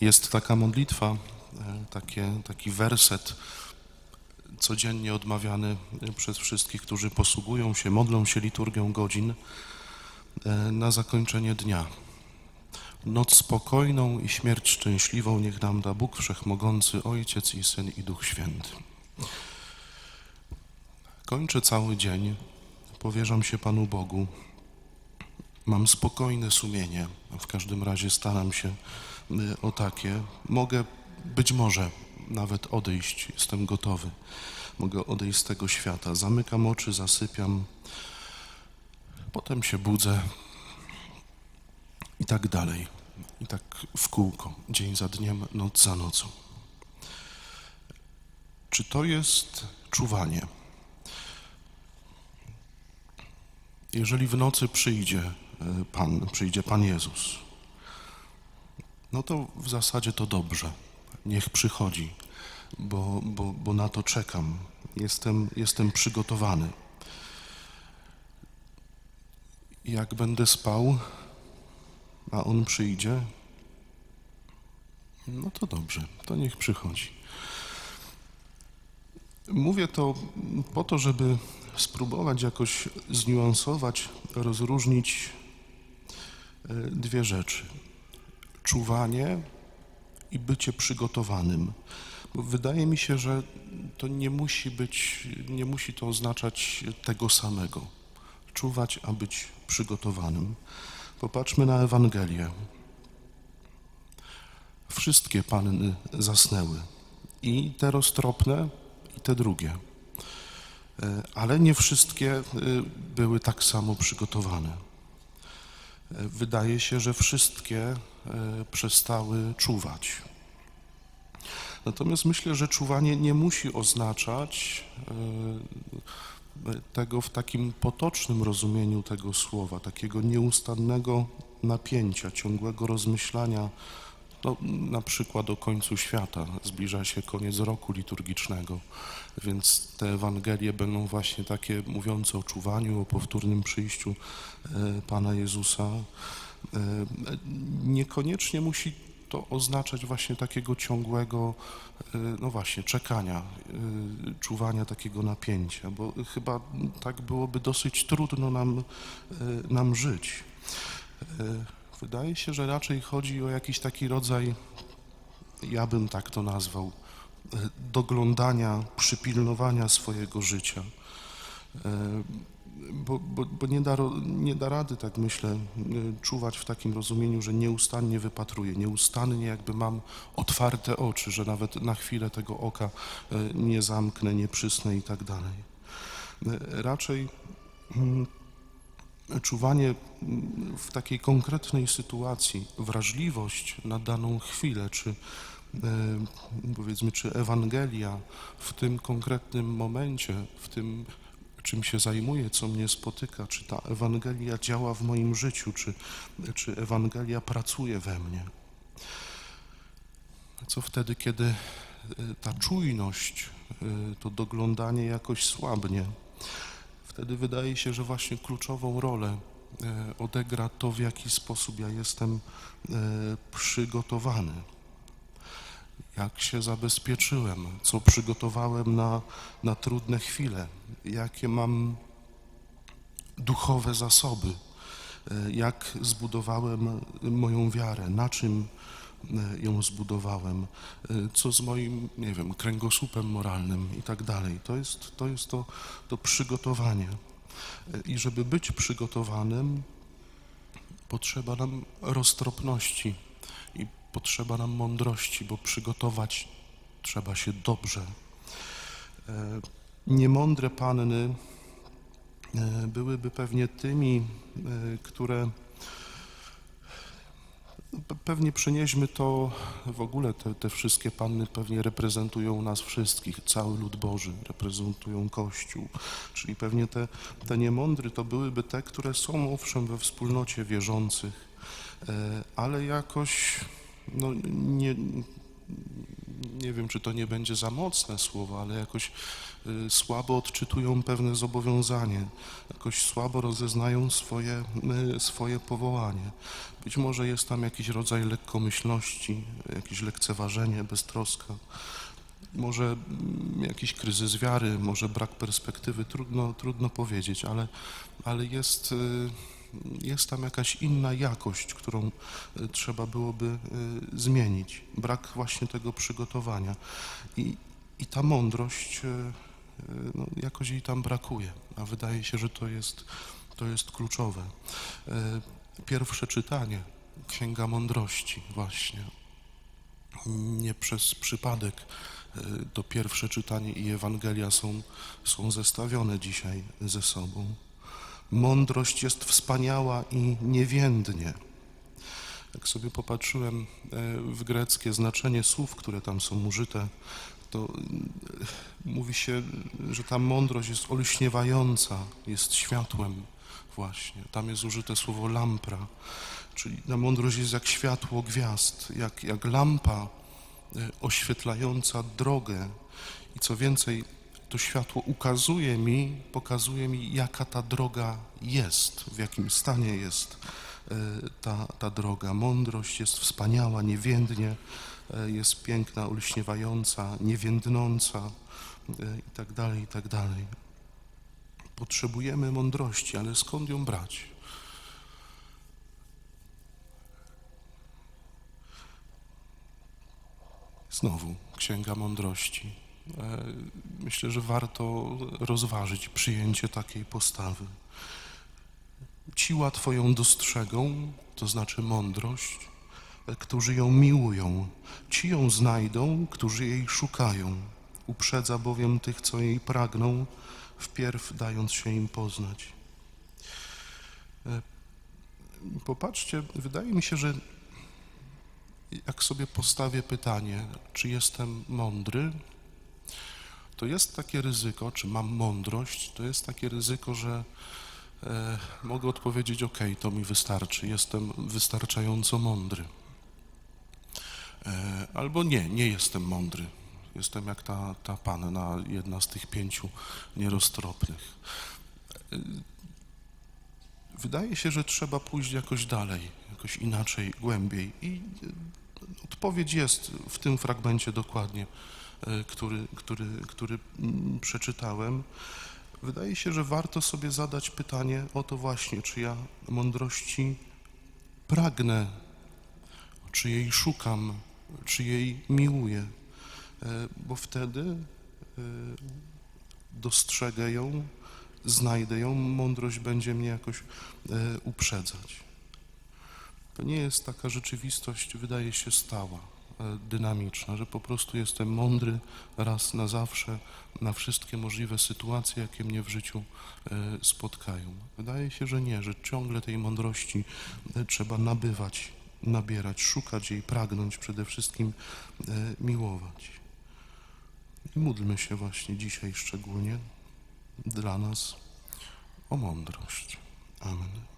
Jest taka modlitwa, e, takie, taki werset codziennie odmawiany e, przez wszystkich, którzy posługują się, modlą się liturgią godzin e, na zakończenie dnia. Noc spokojną i śmierć szczęśliwą niech nam da Bóg Wszechmogący, Ojciec i Syn i Duch Święty. Kończę cały dzień, powierzam się Panu Bogu. Mam spokojne sumienie, w każdym razie staram się y, o takie. Mogę być może nawet odejść, jestem gotowy. Mogę odejść z tego świata. Zamykam oczy, zasypiam, potem się budzę i tak dalej. I tak w kółko, dzień za dniem, noc za nocą. Czy to jest czuwanie? Jeżeli w nocy przyjdzie Pan, przyjdzie Pan Jezus, no to w zasadzie to dobrze. Niech przychodzi, bo, bo, bo na to czekam. Jestem, jestem przygotowany. Jak będę spał, a On przyjdzie, no to dobrze, to niech przychodzi. Mówię to po to, żeby spróbować jakoś zniuansować, rozróżnić dwie rzeczy. Czuwanie i bycie przygotowanym. Bo wydaje mi się, że to nie musi być, nie musi to oznaczać tego samego. Czuwać, a być przygotowanym. Popatrzmy na Ewangelię. Wszystkie panny zasnęły. I te roztropne, i te drugie. E, Ale nie wszystkie e, były tak samo przygotowane. Wydaje się, że wszystkie e, przestały czuwać. Natomiast myślę, że czuwanie nie musi oznaczać e, tego w takim potocznym rozumieniu tego słowa, takiego nieustannego napięcia, ciągłego rozmyślania, no, na przykład o końcu świata. Zbliża się koniec roku liturgicznego, więc te Ewangelie będą właśnie takie mówiące o czuwaniu, o powtórnym przyjściu e, Pana Jezusa. E, Niekoniecznie musi to oznaczać właśnie takiego ciągłego, e, no właśnie, czekania, czuwania takiego napięcia, bo chyba tak byłoby dosyć trudno nam, nam żyć. Wydaje się, że raczej chodzi o jakiś taki rodzaj, ja bym tak to nazwał, e, doglądania, przypilnowania swojego życia. E, Bo, bo, bo nie, da, nie da rady, tak myślę, e, czuwać w takim rozumieniu, że nieustannie wypatruję, nieustannie jakby mam otwarte oczy, że nawet na chwilę tego oka nie zamknę, nie przysnę i tak dalej. Raczej mm, czuwanie mm, w takiej konkretnej sytuacji, wrażliwość na daną chwilę, czy e, powiedzmy, czy Ewangelia w tym konkretnym momencie, w tym czym się zajmuję, co mnie spotyka, czy ta Ewangelia działa w moim życiu, czy, czy Ewangelia pracuje we mnie. Co wtedy, kiedy e, ta czujność, e, to doglądanie jakoś słabnie? Wtedy wydaje się, że właśnie kluczową rolę e, odegra to, w jaki sposób ja jestem e, przygotowany. Jak się zabezpieczyłem, co przygotowałem na, na trudne chwile, jakie mam duchowe zasoby, e, jak zbudowałem moją wiarę, na czym ją zbudowałem, e, co z moim, nie wiem, kręgosłupem moralnym i tak dalej. To jest to, jest to, to przygotowanie. E, I żeby być przygotowanym, potrzeba nam roztropności i potrzeba nam mądrości, bo przygotować trzeba się dobrze. E, Niemądre panny e, byłyby pewnie tymi, e, które Pewnie przenieśmy to w ogóle, te, te wszystkie panny pewnie reprezentują nas wszystkich, cały lud Boży, reprezentują Kościół. Czyli pewnie te, te niemądry to byłyby te, które są owszem we wspólnocie wierzących, e, ale jakoś no, nie, nie wiem, czy to nie będzie za mocne słowo, ale jakoś y, słabo odczytują pewne zobowiązanie, jakoś słabo rozeznają swoje, y, swoje powołanie. Być może jest tam jakiś rodzaj lekkomyślności, jakieś lekceważenie, beztroska. Może mm, jakiś kryzys wiary, może brak perspektywy, trudno, trudno powiedzieć, ale, ale jest, y, jest tam jakaś inna jakość, którą y, trzeba byłoby y, zmienić. Brak właśnie tego przygotowania. I, i ta mądrość, y, no, jakoś jej tam brakuje, a wydaje się, że to jest, to jest kluczowe. Pierwsze czytanie, Księga Mądrości właśnie, nie przez przypadek to pierwsze czytanie i Ewangelia są, są zestawione dzisiaj ze sobą. Mądrość jest wspaniała i niewiędnie. Jak sobie popatrzyłem e, w greckie znaczenie słów, które tam są użyte, to y, mówi się, że ta mądrość jest olśniewająca, jest światłem właśnie. Tam jest użyte słowo lampra, czyli ta mądrość jest jak światło gwiazd, jak, jak lampa e, oświetlająca drogę. I co więcej, to światło ukazuje mi, pokazuje mi, jaka ta droga jest, w jakim stanie jest e, ta, ta droga. Mądrość jest wspaniała, niewiędnie, e, jest piękna, olśniewająca, niewiędnąca e, i tak tak. Potrzebujemy mądrości, ale skąd ją brać? Znowu Księga Mądrości. E, Myślę, że warto rozważyć przyjęcie takiej postawy. Ci łatwo ją dostrzegą, to znaczy mądrość, e, którzy ją miłują. Ci ją znajdą, którzy jej szukają. Uprzedza bowiem tych, co jej pragną, wpierw dając się im poznać. E, Popatrzcie, wydaje mi się, że jak sobie postawię pytanie, czy jestem mądry, to jest takie ryzyko, czy mam mądrość, to jest takie ryzyko, że e, mogę odpowiedzieć, ok, to mi wystarczy, jestem wystarczająco mądry. E, albo nie, nie jestem mądry. Jestem jak ta, ta panna, jedna z tych pięciu nieroztropnych. E, wydaje się, że trzeba pójść jakoś dalej, jakoś inaczej, głębiej. I e, odpowiedź jest w tym fragmencie dokładnie, który, który, który mm, przeczytałem. Wydaje się, że warto sobie zadać pytanie o to właśnie, czy ja mądrości pragnę, czy jej szukam, czy jej miłuję, E, bo wtedy e, dostrzegę ją, znajdę ją, mądrość będzie mnie jakoś e, uprzedzać. To nie jest taka rzeczywistość, wydaje się, stała, e, dynamiczna, że po prostu jestem mądry raz na zawsze na wszystkie możliwe sytuacje, jakie mnie w życiu e, spotkają. Wydaje się, że nie, że ciągle tej mądrości e, trzeba nabywać, nabierać, szukać jej, pragnąć, przede wszystkim e, miłować. I módlmy się właśnie dzisiaj szczególnie dla nas o mądrość. Amen.